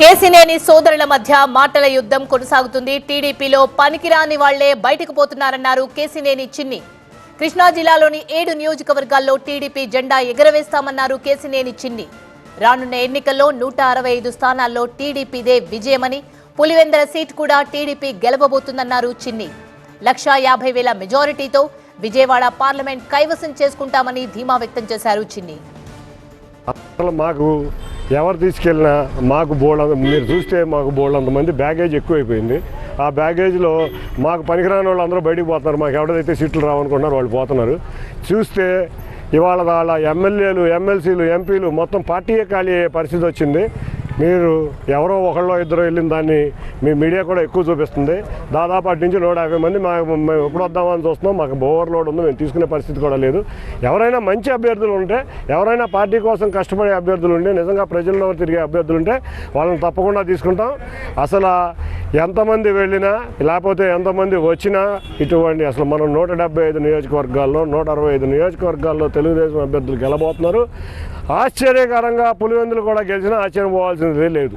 కేసినేని సోదరుల మధ్య మాటల యుద్ధం కొనసాగుతుంది. టీడీపీలో పనికిరాని వాళ్ళే బయటకు పోతున్నారన్నారు కేసినేని చిన్ని. కృష్ణా జిల్లాలోని ఏడు నియోజకవర్గాల్లో టీడీపీ జెండా ఎగరవేస్తామన్నారు కేసినేని చిన్ని. రానున్న ఎన్నికల్లో నూట అరవై ఐదు స్థానాల్లో టీడీపీదే విజయమని పులివెందల సీట్ కూడా టీడీపీ గెలవబోతుందన్నారు చిన్ని. లక్షా యాభై వేల మెజారిటీతో విజయవాడ పార్లమెంట్ కైవసం చేసుకుంటామని ధీమా వ్యక్తం చేశారు చిన్ని. అసలు మాకు ఎవరు తీసుకెళ్ళినా మాకు బోల్డ్ మీరు చూస్తే మాకు బోల్డ్ మంది బ్యాగేజ్ ఎక్కువైపోయింది. ఆ బ్యాగేజ్లో మాకు పనికిరాని వాళ్ళు అందరూ బయటికి పోతున్నారు. మాకు ఎవరైతే సీట్లు రావనుకుంటున్నారు వాళ్ళు పోతున్నారు. చూస్తే ఇవాళ వాళ్ళ ఎమ్మెల్యేలు ఎమ్మెల్సీలు ఎంపీలు మొత్తం పార్టీయే ఖాళీ అయ్యే పరిస్థితి వచ్చింది. మీరు ఎవరో ఒకళ్ళో ఇద్దరు వెళ్ళిన దాన్ని మీ మీడియా కూడా ఎక్కువ చూపిస్తుంది. దాదాపు అటు నుంచి నూట యాభై మంది మా మేము ఎప్పుడు వద్దామని చూస్తున్నాం. మాకు ఓవర్లోడ్ ఉంది. మేము తీసుకునే పరిస్థితి కూడా లేదు. ఎవరైనా మంచి అభ్యర్థులు ఉంటే ఎవరైనా పార్టీ కోసం కష్టపడే అభ్యర్థులు ఉంటే నిజంగా ప్రజల్లో తిరిగే అభ్యర్థులు ఉంటే వాళ్ళని తప్పకుండా తీసుకుంటాం. అసలు ఎంతమంది వెళ్ళినా లేకపోతే ఎంతమంది వచ్చినా ఇటువంటి అసలు మనం నూట డెబ్బై ఐదు నియోజకవర్గాల్లో నూట అరవై ఐదు నియోజకవర్గాల్లో తెలుగుదేశం అభ్యర్థులు గెలబోతున్నారు. ఆశ్చర్యకరంగా పులివెందులు కూడా గెలిచినా ఆశ్చర్యం పోవాల్సిందే లేదు.